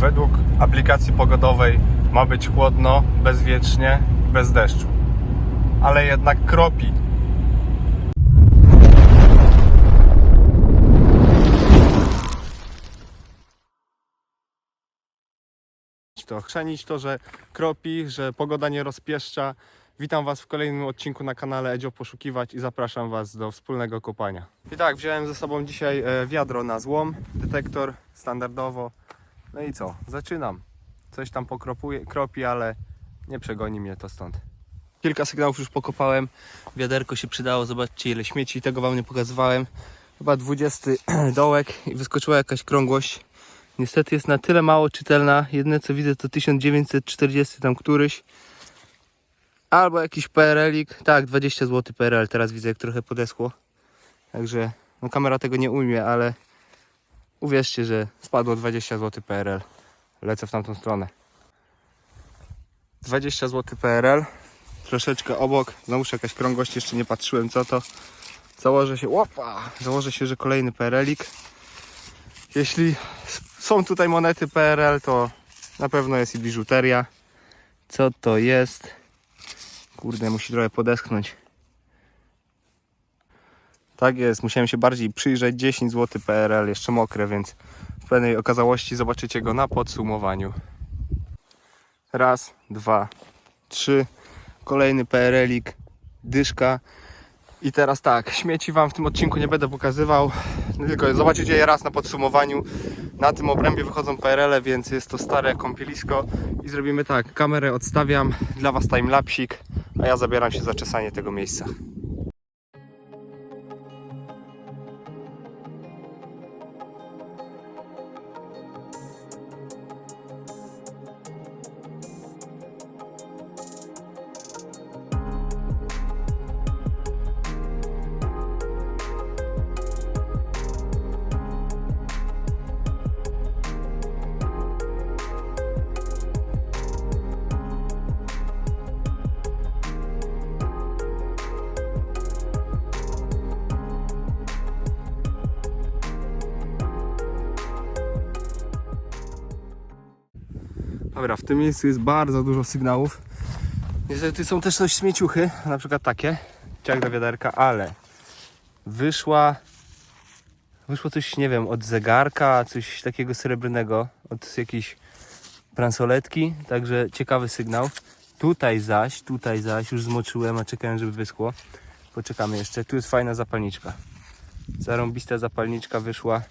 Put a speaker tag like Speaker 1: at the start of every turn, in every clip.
Speaker 1: Według aplikacji pogodowej ma być chłodno, bezwiecznie i bez deszczu. Ale jednak kropi. To chrzanić to, że kropi, że pogoda nie rozpieszcza. Witam Was w kolejnym odcinku na kanale Edzio Poszukiwać i zapraszam Was do wspólnego kopania. I tak, wziąłem ze sobą dzisiaj e, wiadro na złom, detektor standardowo. No i co? Zaczynam. Coś tam pokropuje, kropi, ale nie przegoni mnie to stąd. Kilka sygnałów już pokopałem. Wiaderko się przydało. Zobaczcie ile śmieci. Tego Wam nie pokazywałem. Chyba 20 dołek i wyskoczyła jakaś krągłość. Niestety jest na tyle mało czytelna. Jedyne co widzę to 1940 tam któryś. Albo jakiś PRL-ik. Tak, 20 zł PRL. Teraz widzę jak trochę podeschło. Także no kamera tego nie ujmie, ale uwierzcie, że spadło 20 zł PRL. Lecę w tamtą stronę. 20 zł PRL. Troszeczkę obok. Znowuż jakaś krągłość. Jeszcze nie patrzyłem co to. Założę się. Opa! Założę się, że kolejny PRL-ik. Jeśli są tutaj monety PRL, to na pewno jest i biżuteria. Co to jest? Kurde, musi trochę podeschnąć. Tak jest, musiałem się bardziej przyjrzeć. 10 zł PRL, jeszcze mokre, więc w pewnej okazałości zobaczycie go na podsumowaniu. Raz, dwa, trzy. Kolejny PRL-ik, dyszka. I teraz tak, śmieci Wam w tym odcinku nie będę pokazywał, tylko zobaczycie je raz na podsumowaniu. Na tym obrębie wychodzą PRL, więc jest to stare kąpielisko. I zrobimy tak, kamerę odstawiam, dla Was timelapsik, a ja zabieram się za czesanie tego miejsca. Dobra, w tym miejscu jest bardzo dużo sygnałów. Niestety są też coś śmieciuchy, na przykład takie, ciak do wiaderka, ale wyszła, wyszło coś, nie wiem, od zegarka, coś takiego srebrnego, od jakiejś bransoletki, także ciekawy sygnał. Tutaj zaś, tutaj zaś, już zmoczyłem, a czekałem, żeby wyschło. Poczekamy jeszcze, tu jest fajna zapalniczka. Zarąbista zapalniczka wyszła.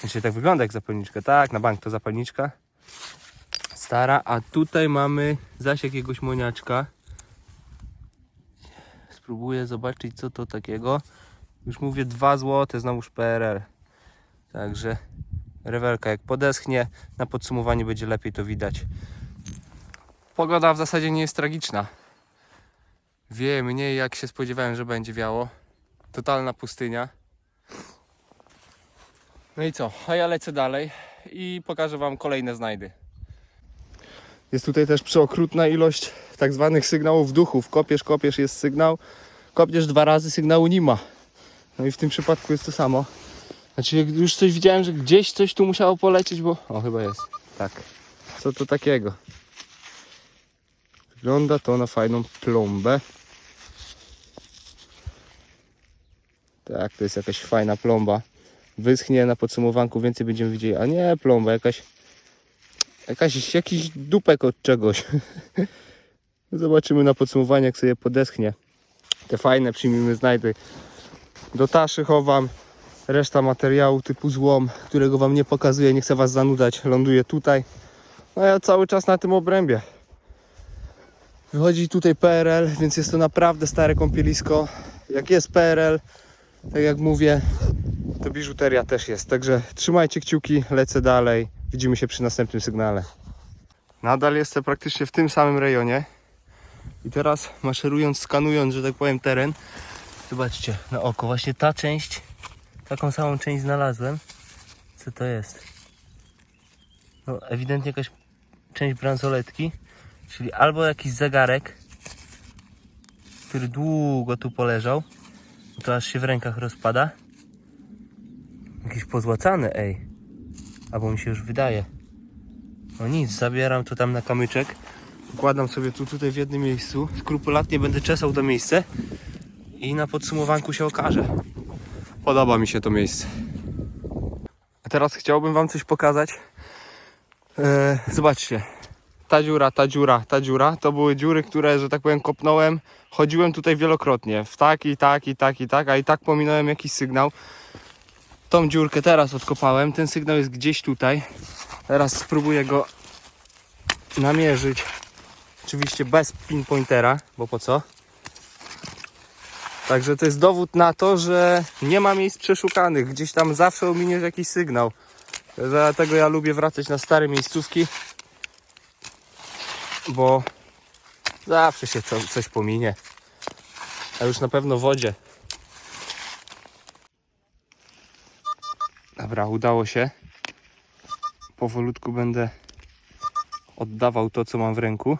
Speaker 1: Znaczy tak wygląda jak zapalniczka, tak, na bank to zapalniczka stara, a tutaj mamy zaś jakiegoś moniaczka. Spróbuję zobaczyć co to takiego. Już mówię 2 zł, znowuż PRL. Także rewelka jak podeschnie, na podsumowaniu będzie lepiej to widać. Pogoda w zasadzie nie jest tragiczna. Wie mniej jak się spodziewałem, że będzie wiało. Totalna pustynia. No i co? A ja lecę dalej i pokażę Wam kolejne znajdy. Jest tutaj też przeokrutna ilość tak zwanych sygnałów duchów. Kopiesz, kopiesz, jest sygnał. Kopniesz dwa razy, sygnału nie ma. No i w tym przypadku jest to samo. Znaczy już coś widziałem, że gdzieś coś tu musiało polecieć, bo... O, chyba jest. Tak. Co to takiego? Wygląda to na fajną plombę. Tak, to jest jakaś fajna plomba. Wyschnie na podsumowanku, więcej będziemy widzieli. A nie, plomba, jakaś Jakaś, jakiś dupek od czegoś. Zobaczymy na podsumowaniu, jak sobie podeschnie. Te fajne przyjmijmy znajdy. Do taszy chowam. Reszta materiału typu złom, którego Wam nie pokazuję, nie chcę Was zanudać, ląduje tutaj. No ja cały czas na tym obrębie. Wychodzi tutaj PRL, więc jest to naprawdę stare kąpielisko. Jak jest PRL, tak jak mówię, to biżuteria też jest. Także trzymajcie kciuki, lecę dalej. Widzimy się przy następnym sygnale. Nadal jestem praktycznie w tym samym rejonie. I teraz maszerując, skanując, że tak powiem, teren. Zobaczcie na oko, właśnie ta część, taką samą część znalazłem. Co to jest? No, ewidentnie jakaś część bransoletki, czyli albo jakiś zegarek, który długo tu poleżał, to aż się w rękach rozpada. Jakiś pozłacany, ej. Albo mi się już wydaje. No nic, zabieram to tam na kamyczek. Układam sobie tu tutaj w jednym miejscu. Skrupulatnie będę czesał to miejsce. I na podsumowanku się okaże. Podoba mi się to miejsce. A teraz chciałbym wam coś pokazać. Eee, zobaczcie. Ta dziura, ta dziura, ta dziura, to były dziury, które, że tak powiem, kopnąłem. Chodziłem tutaj wielokrotnie. W tak i tak i tak i tak, a i tak pominąłem jakiś sygnał. Tą dziurkę teraz odkopałem. Ten sygnał jest gdzieś tutaj. Teraz spróbuję go namierzyć. Oczywiście bez pinpointera, bo po co? Także to jest dowód na to, że nie ma miejsc przeszukanych. Gdzieś tam zawsze ominiesz jakiś sygnał. Dlatego ja lubię wracać na stare miejscówki, bo zawsze się co, coś pominie. A już na pewno wodzie. Dobra, udało się. Powolutku będę oddawał to, co mam w ręku.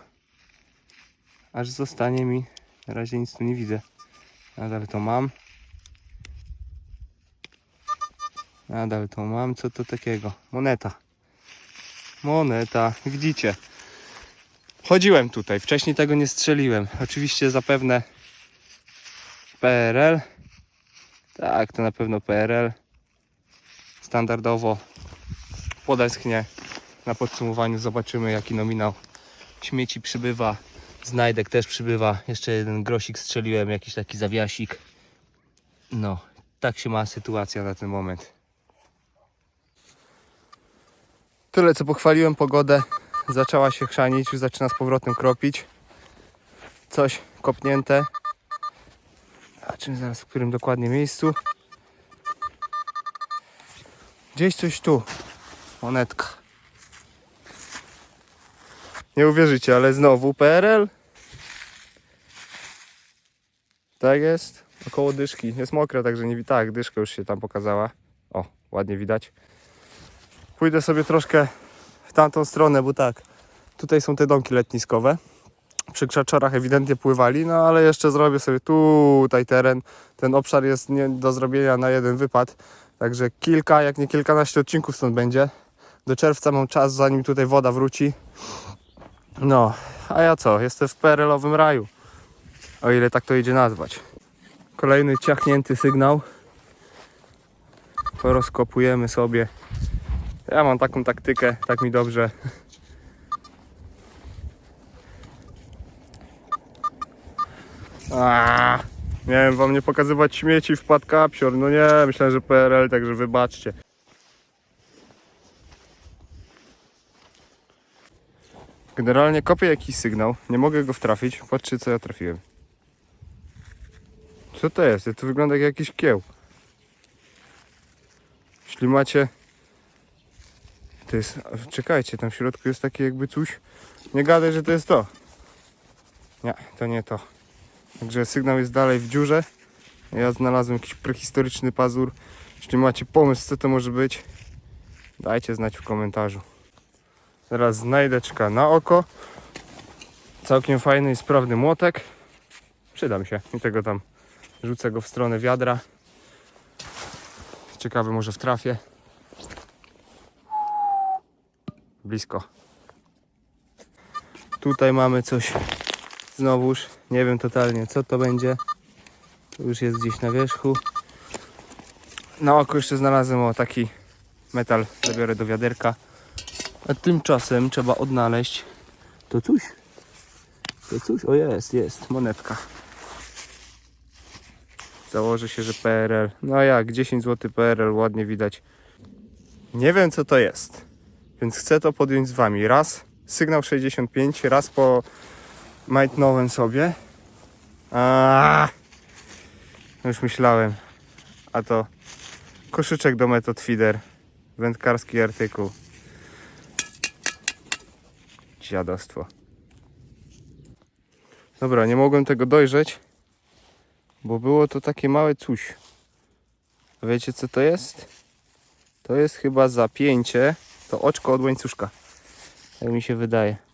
Speaker 1: Aż zostanie mi. Na razie nic tu nie widzę. Nadal to mam. Nadal to mam. Co to takiego? Moneta. Moneta. Widzicie? Chodziłem tutaj. Wcześniej tego nie strzeliłem. Oczywiście zapewne PRL. Tak, to na pewno PRL. Standardowo podeschnie. Na podsumowaniu zobaczymy jaki nominał śmieci przybywa. Znajdek też przybywa. Jeszcze jeden grosik strzeliłem, jakiś taki zawiasik. No, tak się ma sytuacja na ten moment. Tyle co pochwaliłem pogodę. Zaczęła się chrzanić, już zaczyna z powrotem kropić. Coś kopnięte. A zaraz w którym dokładnie miejscu? Gdzieś coś tu. Monetka. Nie uwierzycie, ale znowu PRL. Tak jest. Około dyszki. Jest mokre, także nie. Tak, dyszka już się tam pokazała. O, ładnie widać. Pójdę sobie troszkę w tamtą stronę, bo tak. Tutaj są te domki letniskowe. Przy krzaczorach ewidentnie pływali, no ale jeszcze zrobię sobie tutaj teren. Ten obszar jest nie do zrobienia na jeden wypad. Także kilka, jak nie kilkanaście odcinków stąd będzie. Do czerwca mam czas, zanim tutaj woda wróci. No, a ja co? Jestem w PRL-owym raju. O ile tak to idzie nazwać. Kolejny ciachnięty sygnał. Porozkopujemy sobie. Ja mam taką taktykę, tak mi dobrze. Aaaa, miałem wam nie pokazywać śmieci, wpadł kapsior. No nie, myślałem, że PRL, także wybaczcie. Generalnie kopię jakiś sygnał, nie mogę go wtrafić. Patrzcie co ja trafiłem. Co to jest? To wygląda jak jakiś kieł. Jeśli macie... To jest... Czekajcie, tam w środku jest takie jakby coś. Nie gadaj, że to jest to. Nie, to nie to. Także sygnał jest dalej w dziurze. Ja znalazłem jakiś prehistoryczny pazur. Jeśli macie pomysł, co to może być, dajcie znać w komentarzu. Teraz znajdeczka na oko. Całkiem fajny i sprawny młotek. Przyda mi się. I tego tam rzucę go w stronę wiadra. Ciekawy może w trafie. Blisko. Tutaj mamy coś znowuż. Nie wiem totalnie co to będzie. Już jest gdzieś na wierzchu. Na oko jeszcze znalazłem o taki metal. Zabiorę do wiaderka. A tymczasem trzeba odnaleźć to coś. To coś, o jest, jest, monetka. Założę się, że PRL. No jak, 10 zł PRL, ładnie widać. Nie wiem co to jest, więc chcę to podjąć z Wami. Raz sygnał 65, raz po majtnąłem sobie. A, już myślałem. A to koszyczek do metod feeder. Wędkarski artykuł. Dziadostwo. Dobra, nie mogłem tego dojrzeć, bo było to takie małe coś. Wiecie co to jest? To jest chyba zapięcie, to oczko od łańcuszka. Jak mi się wydaje.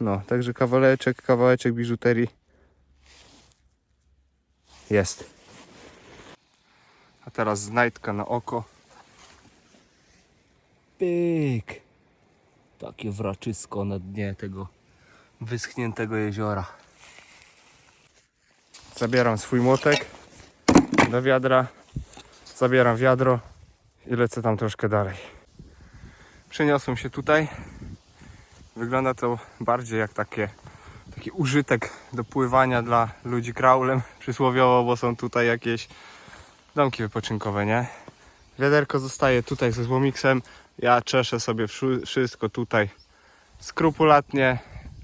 Speaker 1: No, także kawałeczek, kawałeczek biżuterii jest. A teraz znajdka na oko.
Speaker 2: Pyk. Takie wraczysko na dnie tego wyschniętego jeziora.
Speaker 1: Zabieram swój młotek do wiadra, zabieram wiadro i lecę tam troszkę dalej. Przeniosłem się tutaj. Wygląda to bardziej jak takie, taki użytek do pływania dla ludzi kraulem, przysłowiowo, bo są tutaj jakieś domki wypoczynkowe, nie? Wiaderko zostaje tutaj ze złomiksem. Ja czeszę sobie wszy- wszystko tutaj skrupulatnie.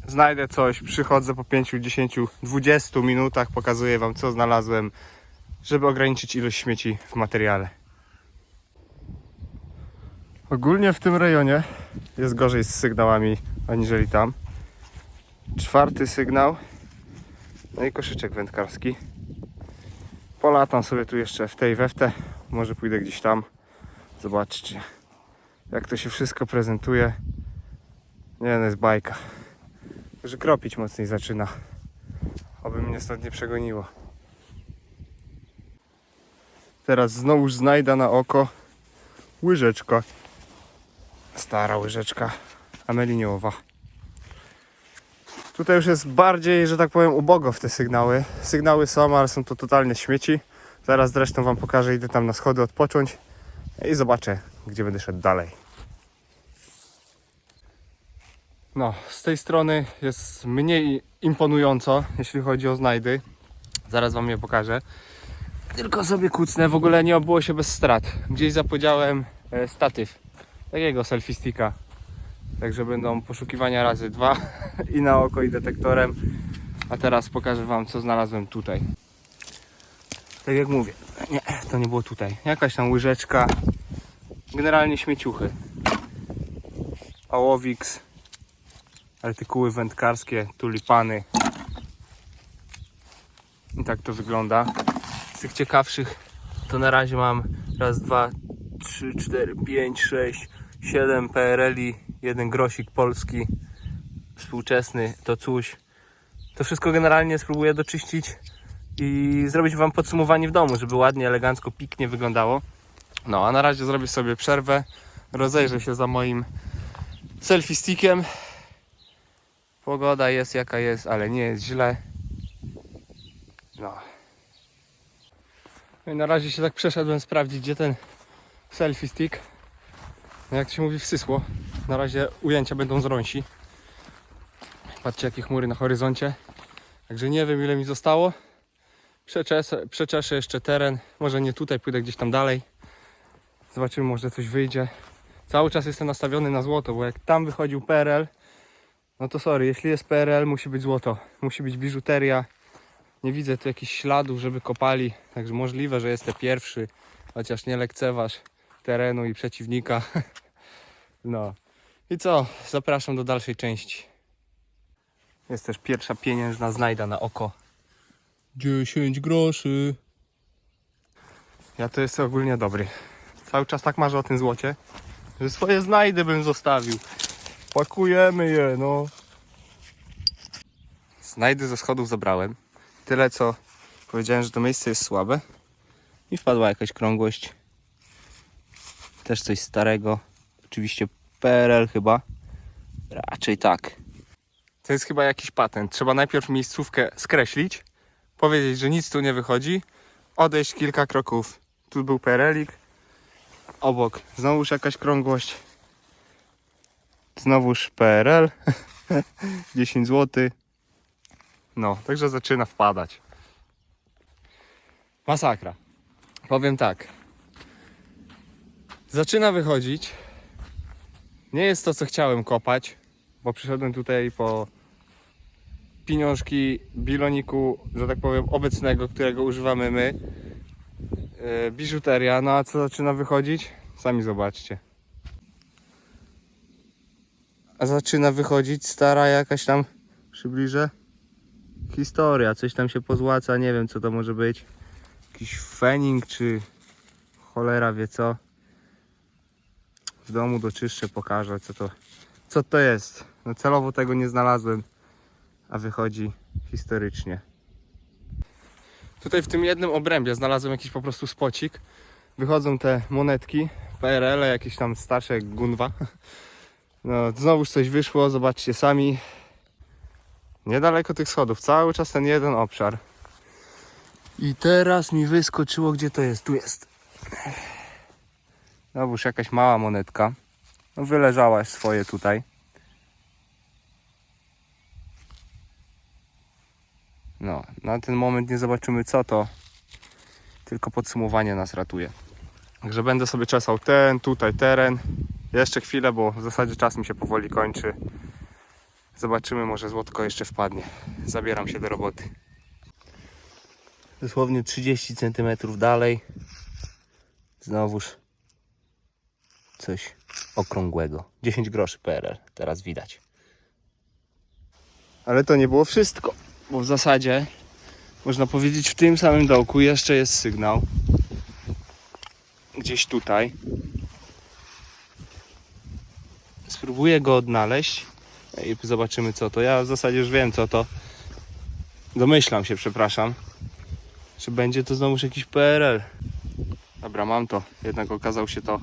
Speaker 1: Znajdę coś, przychodzę po 5, 10, 20 minutach, pokazuję Wam co znalazłem, żeby ograniczyć ilość śmieci w materiale. Ogólnie w tym rejonie jest gorzej z sygnałami aniżeli tam. Czwarty sygnał. No i koszyczek wędkarski. Polatam sobie tu jeszcze w tej weftę. Może pójdę gdzieś tam. Zobaczcie, jak to się wszystko prezentuje. Nie, no jest bajka. Że kropić mocniej zaczyna. Oby mnie stąd nie przegoniło. Teraz znowu znajdę na oko łyżeczka. Stara łyżeczka ameliniowa. Tutaj już jest bardziej, że tak powiem, ubogo w te sygnały. Sygnały są, ale są to totalne śmieci. Zaraz zresztą Wam pokażę, idę tam na schody odpocząć i zobaczę, gdzie będę szedł dalej. No, z tej strony jest mniej imponująco, jeśli chodzi o znajdy. Zaraz Wam je pokażę. Tylko sobie kucnę, w ogóle nie obyło się bez strat. Gdzieś zapodziałem e, statyw, takiego selfie sticka. Także będą poszukiwania razy dwa i na oko i detektorem. A teraz pokażę Wam, co znalazłem tutaj. Tak jak mówię, nie, to nie było tutaj. Jakaś tam łyżeczka, generalnie śmieciuchy. Ołowiks, artykuły wędkarskie, tulipany. I tak to wygląda. Z tych ciekawszych to na razie mam raz, dwa, trzy, cztery, pięć, sześć, siedem PRL-i, jeden grosik polski, współczesny, to coś. To wszystko generalnie spróbuję doczyścić i zrobić Wam podsumowanie w domu, żeby ładnie, elegancko, piknie wyglądało. No, a na razie zrobię sobie przerwę, rozejrzę się za moim selfie stickiem. Pogoda jest jaka jest, ale nie jest źle. No. No i na razie się tak przeszedłem sprawdzić, gdzie ten selfie stick. No jak to się mówi, wsysło. Na razie ujęcia będą z rąsi. Patrzcie, jakie chmury na horyzoncie. Także nie wiem, ile mi zostało. Przeczeszę, przeczeszę jeszcze teren. Może nie tutaj, pójdę gdzieś tam dalej. Zobaczymy, może coś wyjdzie. Cały czas jestem nastawiony na złoto, bo jak tam wychodził PRL, no to sorry, jeśli jest PRL, musi być złoto. Musi być biżuteria. Nie widzę tu jakichś śladów, żeby kopali. Także możliwe, że jestem pierwszy, chociaż nie lekceważ terenu i przeciwnika. No. I co? Zapraszam do dalszej części. Jest też pierwsza pieniężna znajda na oko. 10 groszy. Ja to jestem ogólnie dobry. Cały czas tak marzę o tym złocie, że swoje znajdy bym zostawił. Pakujemy je, no. Znajdy ze schodów zabrałem. Tyle co powiedziałem, że to miejsce jest słabe. I wpadła jakaś krągłość. Też coś starego. Oczywiście PRL chyba. Raczej tak. To jest chyba jakiś patent. Trzeba najpierw miejscówkę skreślić, powiedzieć, że nic tu nie wychodzi, odejść kilka kroków. Tu był PRL-ik. Obok znowuż jakaś krągłość. Znowuż PRL. 10 zł. No, także zaczyna wpadać. Masakra. Powiem tak. Zaczyna wychodzić. Nie jest to, co chciałem kopać, bo przyszedłem tutaj po pieniążki biloniku, że tak powiem, obecnego, którego używamy my. Yy, biżuteria, no a co zaczyna wychodzić? Sami zobaczcie. A zaczyna wychodzić stara jakaś tam, przybliżę, historia, coś tam się pozłaca, nie wiem co to może być. Jakiś fening czy cholera wie co. W domu doczyszczę, pokażę co to, co to jest. No celowo tego nie znalazłem, a wychodzi historycznie. Tutaj w tym jednym obrębie znalazłem jakiś po prostu spocik. Wychodzą te monetki PRL, jakieś tam starsze Gunwa. No, znowuż coś wyszło, zobaczcie sami. Niedaleko tych schodów, cały czas ten jeden obszar.
Speaker 2: I teraz mi wyskoczyło, gdzie to jest. Tu jest.
Speaker 1: Znowuż jakaś mała monetka. No, wyleżałaś swoje tutaj. No, na ten moment nie zobaczymy co to. Tylko podsumowanie nas ratuje. Także będę sobie czesał ten, tutaj teren. Jeszcze chwilę, bo w zasadzie czas mi się powoli kończy. Zobaczymy, może złotko jeszcze wpadnie. Zabieram się do roboty.
Speaker 2: Dosłownie 30 cm dalej. Znowuż coś okrągłego. 10 groszy PRL. Teraz widać.
Speaker 1: Ale to nie było wszystko, bo w zasadzie można powiedzieć w tym samym dołku jeszcze jest sygnał. Gdzieś tutaj. Spróbuję go odnaleźć i zobaczymy co to. Ja w zasadzie już wiem co to. Domyślam się, przepraszam. Czy będzie to znowuż jakiś PRL? Dobra, mam to. Jednak okazał się to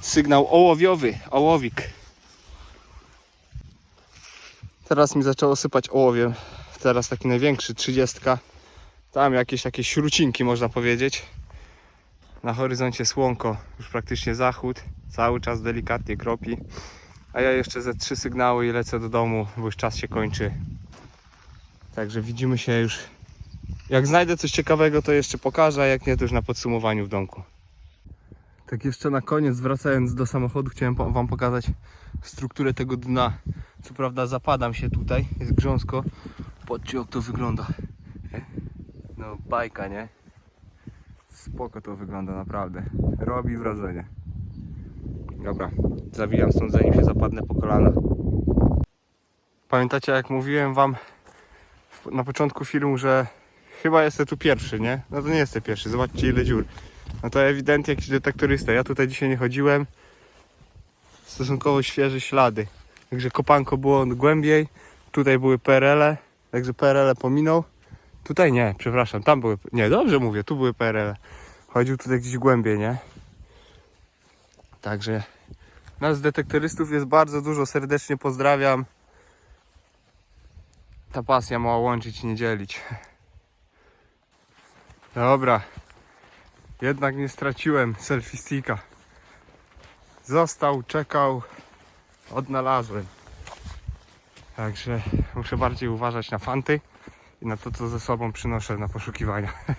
Speaker 1: sygnał ołowiowy, ołowik. Teraz mi zaczęło sypać ołowiem. Teraz taki największy, 30. Tam jakieś takie śrucinki można powiedzieć. Na horyzoncie słonko, już praktycznie zachód. Cały czas delikatnie kropi. A ja jeszcze ze trzy sygnały i lecę do domu, bo już czas się kończy. Także widzimy się już. Jak znajdę coś ciekawego, to jeszcze pokażę, a jak nie, to już na podsumowaniu w domku. Tak jeszcze na koniec, wracając do samochodu, chciałem Wam pokazać strukturę tego dna. Co prawda zapadam się tutaj, jest grząsko. Patrzcie jak to wygląda. No bajka, nie? Spoko to wygląda naprawdę. Robi wrażenie. Dobra, zawijam stąd zanim się zapadnę po kolana. Pamiętacie jak mówiłem wam na początku filmu, że chyba jestem tu pierwszy, nie? No to nie jestem pierwszy, zobaczcie ile dziur. No to ewidentnie jakiś detektorysta. Ja tutaj dzisiaj nie chodziłem. Stosunkowo świeże ślady. Także kopanko było głębiej. Tutaj były PRL, także PRL pominął. Tutaj nie, przepraszam, tam były. Nie, dobrze mówię, tu były PRL. Chodził tutaj gdzieś głębiej, nie? Także nas detektorystów jest bardzo dużo. Serdecznie pozdrawiam. Ta pasja ma łączyć i nie dzielić. Dobra. Jednak nie straciłem selfie sticka. Został, czekał, odnalazłem. Także muszę bardziej uważać na fanty i na to, co ze sobą przynoszę na poszukiwania.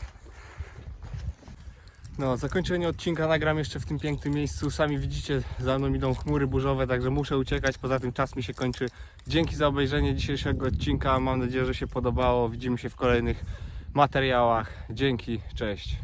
Speaker 1: No, zakończenie odcinka nagram jeszcze w tym pięknym miejscu. Sami widzicie, za mną idą chmury burzowe, także muszę uciekać. Poza tym czas mi się kończy. Dzięki za obejrzenie dzisiejszego odcinka. Mam nadzieję, że się podobało. Widzimy się w kolejnych materiałach. Dzięki, cześć.